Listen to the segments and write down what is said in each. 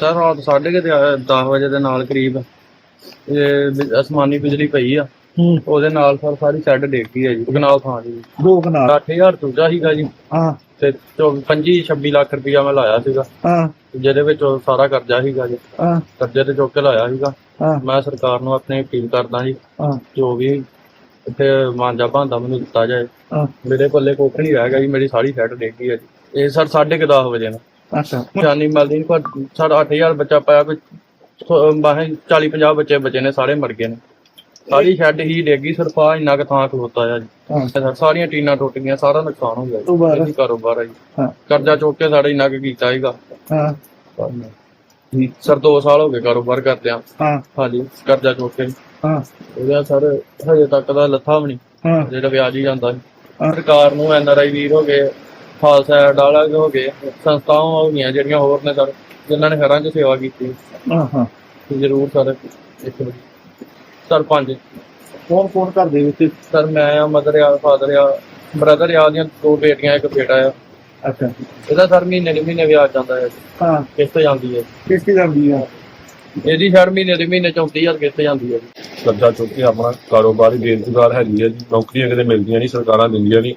Sir ਰਾਤ ਸਾਢੇ ਕੁ 10 ਵਜੇ ਦੇ ਨਾਲ ਕਰੀਬ ਇਹ ਅਸਮਾਨੀ ਬਿਜਲੀ ਪਈ ਆ। ਹੂੰ। ਉਹਦੇ ਨਾਲ ਸਰ ਸਾਰੀ ਸ਼ੈੱਡ ਡਿੱਗ ਗਈ ਹੈ ਜੀ ਕਨਾਲ ਥਾਂ ਦੀ। ਦੋ ਕਨਾਲ 8000 ਚੂਜਾ ਸੀਗਾ ਜੀ। ਹਾਂ। ਤੇ 25 26 ਲੱਖ ਰੁਪਇਆ ਮੈਂ ਲਾਇਆ ਸੀਗਾ। ਹਾਂ। ਜਿਹਦੇ ਵਿੱਚ ਉਹ ਸਾਰਾ ਕਰਜ਼ਾ ਸੀਗਾ ਜੀ। ਹਾਂ। ਕਰਜ਼ੇ ਤੇ ਚੁੱਕ ਕੇ ਲਾਇਆ ਸੀਗਾ। ਹਾਂ। ਮੈਂ ਸਰਕਾਰ ਨੂੰ ਆਪਣੀ ਅਪੀਲ ਕਰਦਾ ਜੀ ਹਾਂ। ਜੋ ਵੀ ਇੱਥੇ ਮਾਂਜਾ ਭਾਂਦਾ ਮੈਨੂੰ ਦਿੱਤਾ ਜਾਏ। ਹਾਂ। ਮੇਰੇ ਪੱਲੇ ਕੁੱਖ ਨਹੀਂ ਰਹਿ ਗਿਆ ਜੀ ਮੇਰੀ ਸਾਰੀ ਸ਼ੈੱਡ ਡਿੱਗ ਗਈ ਹੈ ਜੀ। ਇਹ ਸਰ ਸਾਢੇ ਕੁ ਦਸ ਵਜੇ ਨੂੰ। ਅੱਛਾ। ਜਾਨੀ ਨਹੀਂ ਪਰ ਸਾਡਾ 8000 ਬੱਚਾ ਪਾਇਆ ਕੋਈ 40 50 ਬੱਚੇ ਬਚੇ ਨੇ ਸਾਰੇ ਮਰ ਗਏ ਨੇ। ਸਾਰੀ ਸ਼ੈੱਡ ਹੀ ਡੇਗੀ ਸਿਰਫ ਇੰਨਾ ਕੁ ਥਾਂ ਖਲੋਤਾ ਆ ਜੀ। ਸਾਰੀਆਂ ਟੀਨਾਂ ਟੁੱਟ ਗਈਆਂ ਸਾਰਾ ਨੁਕਸਾਨ ਹੋ ਗਿਆ। ਜੀ। ਕਾਰੋਬਾਰ ਆ ਜੀ। ਕਰਜ਼ਾ ਚੁੱਕ ਕੇ ਸਾਡਾ ਇੰਨਾ ਕੁ ਕੀਤਾ ਸੀਗਾ। ਹਾਂ। ਸਰ 2 ਸਾਲ ਹੋ ਗਏ ਕਾਰੋਬਾਰ ਕਰਦਿਆਂ ਹਾਂ। ਹਾਂਜੀ ਕਰਜ਼ਾ ਚੁੱਕ ਕੇ। ਹਾਂ। ਉਹਦਾ ਸਰ ਹਜੇ ਤੱਕ ਦਾ ਲੱਥਾ ਵੀ ਨਹੀਂ। ਜਿਹੜਾ ਵਿਆਜ ਹੀ ਜਾਂਦਾ। ਸਰਕਾਰ ਨੂੰ ਐਨਆਰਆਈ ਵੀਰ ਹੋ ਗਏ ਖਾਲਸਾ ਐਡ ਵਾਲਾ ਹੋ ਗਏ ਸੰਸਥਾਵਾਂ ਹੋ ਗਈਆਂ ਜਿਹੜੀਆਂ ਹੋਰ ਨੇ ਸਰ ਜਿਨ੍ਹਾਂ ਨੇ ਘਰਾਂ 'ਚ ਸੇਵਾ ਕੀਤੀ। ਹਾਂ ਹਾਂ ਤੇ ਜ਼ਰੂਰ ਸਰ ਇੱਕ ਵਾਰੀ। ਸਰ ਪੰਜ। ਕੌਣ ਕੌਣ ਘਰ ਦੇ ਵਿੱਚ? ਸਰ ਮੈਂ ਆ ਮਦਰ ਆ ਫਾਦਰ ਆ ਬ੍ਰਦਰ ਆ ਦੀਆਂ ਦੋ ਬੇਟੀਆਂ ਇੱਕ ਬੇਟਾ ਆ। ਅੱਛਾ। ਇਹਦਾ ਸਰ ਮਹੀਨੇ ਦੇ ਮਹੀਨੇ ਵਿਆਜ ਜਾਂਦਾ ਹੈ। ਹਾਂ। ਕਿਸ਼ਤ ਜਾਂਦੀ ਹੈ। ਕਿਸੀ ਜਾਂਦੀ ਆ ਇਹਦੀ ਸਰ ਮਹੀਨੇ ਦੇ ਮਹੀਨੇ 34000 ਕਿਸ਼ਤ ਜਾਂਦੀ ਹੈ। ਜੀ ਕਰਜ਼ਾ ਚੁੱਕ ਕੇ ਆਪਣਾ ਕਾਰੋਬਾਰ ਹੀ ਬੇਰੁਜ਼ਗਾਰ ਹੈਗੀ ਹੈ ਜੀ। ਨੌਕਰੀਆਂ ਕਿਤੇ ਮਿਲਦੀਆਂ ਨਹੀਂ ਸਰਕਾਰਾਂ ਦਿੰਦੀਆਂ ਨਹੀਂ।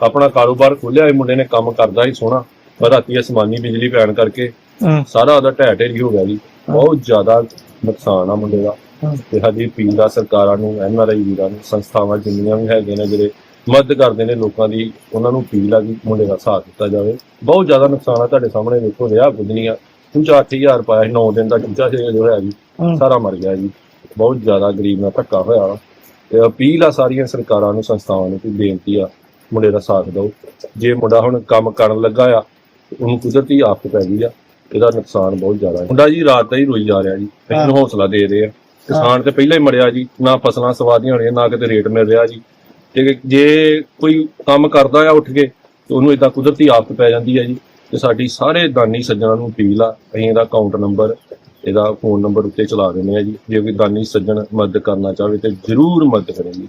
ਆਪਣਾ ਕਾਰੋਬਾਰ ਖੋਲਿਆ ਇਹ ਮੁੰਡੇ ਨੇ ਕੰਮ ਕਰਦਾ ਹੀ ਸੋਹਣਾ। ਪਰ ਰਾਤੀ ਅਸਮਾਨੀ ਬਿਜਲੀ ਪੈਣ ਕਰਕੇ ਹਾਂ। ਸਾਰਾ ਉਹਦਾ ਢਹਿ ਢੇਰੀ ਹੋ ਗਿਆ ਜੀ। ਬਹੁਤ ਜ਼ਿਆਦਾ ਨੁਕਸਾਨ ਆ ਮੁੰਡੇ ਦਾ। ਹਾਂ। ਤੇ ਸਾਡੀ ਅਪੀਲ ਸਰਕਾਰਾਂ ਨੂੰ ਐਨਆਰਆਈ ਵੀਰਾਂ ਨੂੰ ਸੰਸਥਾਵਾਂ ਜਿੰਨੀਆਂ ਵੀ ਹੈਗੇ ਨੇ ਜਿਹੜੇ ਮਦਦ ਕਰਦੇ ਨੇ ਲੋਕਾਂ ਦੀ ਉਹਨਾਂ ਨੂੰ ਅਪੀਲ ਆ ਕਿ ਮੁੰਡੇ ਦਾ ਸਾਥ ਦਿੱਤਾ ਜਾਵੇ। ਬਹੁਤ ਜ਼ਿਆਦਾ ਨੁਕਸਾਨ ਆ ਤੁਹਾਡੇ ਸਾਹਮਣੇ ਵੇਖੋ ਰਿਹਾ ਬੁੱਧਨੀਆ ਚੂਚਾ 8000 ਪਾਇਆ 9 ਦਿਨ ਦਾ ਚੂਚਾ ਸੀ ਜੋ ਹੋਇਆ ਜੀ। ਹਾਂ। ਸਾਰਾ ਮਰ ਗਿਆ ਜੀ। ਬਹੁਤ ਜ਼ਿਆਦਾ ਗਰੀਬ ਨਾਲ ਧੱਕਾ ਹੋਇਆ। ਤੇ ਅਪੀਲ ਆ ਸਾਰੀਆਂ ਸਰਕਾਰਾਂ ਨੂੰ ਸੰਸਥਾਵਾਂ ਨੂੰ ਕਿ ਬੇਨਤੀ ਆ ਮੁੰਡੇ ਦਾ ਸਾਥ ਦਿਓ। ਜੇ ਮੁੰਡਾ ਹੁਣ ਕੰਮ ਕਰਨ ਲੱਗਾ ਆ ਉਹਨੂੰ ਕੁਦਰਤੀ ਆਫਤ ਪੈ ਗਈ ਆ ਇਹਦਾ ਨੁਕਸਾਨ ਬਹੁਤ ਜ਼ਿਆਦਾ ਹੈ। ਮੁੰਡਾ ਜੀ ਰਾਤ ਦਾ ਹੀ ਰੋਈ ਜਾ ਰਿਹਾ ਜੀ ਇਹਨੂੰ ਹੌਸਲਾ ਦੇ ਰਹੇ ਆ। ਕਿਸਾਨ ਤੇ ਪਹਿਲਾਂ ਹੀ ਮਰਿਆ ਜੀ ਨਾ ਫਸਲਾਂ ਸਵਾਦੀਆਂ ਹੋਣੀਆਂ ਨਾ ਕਿਤੇ ਰੇਟ ਮਿਲ ਰਿਹਾ ਜੀ। ਤੇ ਜੇ ਕੋਈ ਕੰਮ ਕਰਦਾ ਆ ਉੱਠ ਕੇ ਤੇ ਉਹਨੂੰ ਇਦਾਂ ਕੁਦਰਤੀ ਆਫਤ ਪੈ ਜਾਂਦੀ ਹੈ ਜੀ। ਤੇ ਸਾਡੀ ਸਾਰੇ ਦਾਨੀ ਸੱਜਣਾਂ ਨੂੰ ਅਪੀਲ ਆ ਅਸੀਂ ਇਹਦਾ ਅਕਾਊਂਟ ਨੰਬਰ ਇਹਦਾ ਫੋਨ ਨੰਬਰ ਉੱਤੇ ਚਲਾ ਦਿੰਦੇ ਆ ਜੀ। ਜੇ ਕੋਈ ਦਾਨੀ ਸੱਜਣ ਮਦਦ ਕਰਨਾ ਚਾਹਵੇ ਤੇ ਜ਼ਰੂਰ ਮਦਦ ਕਰੇ ਜੀ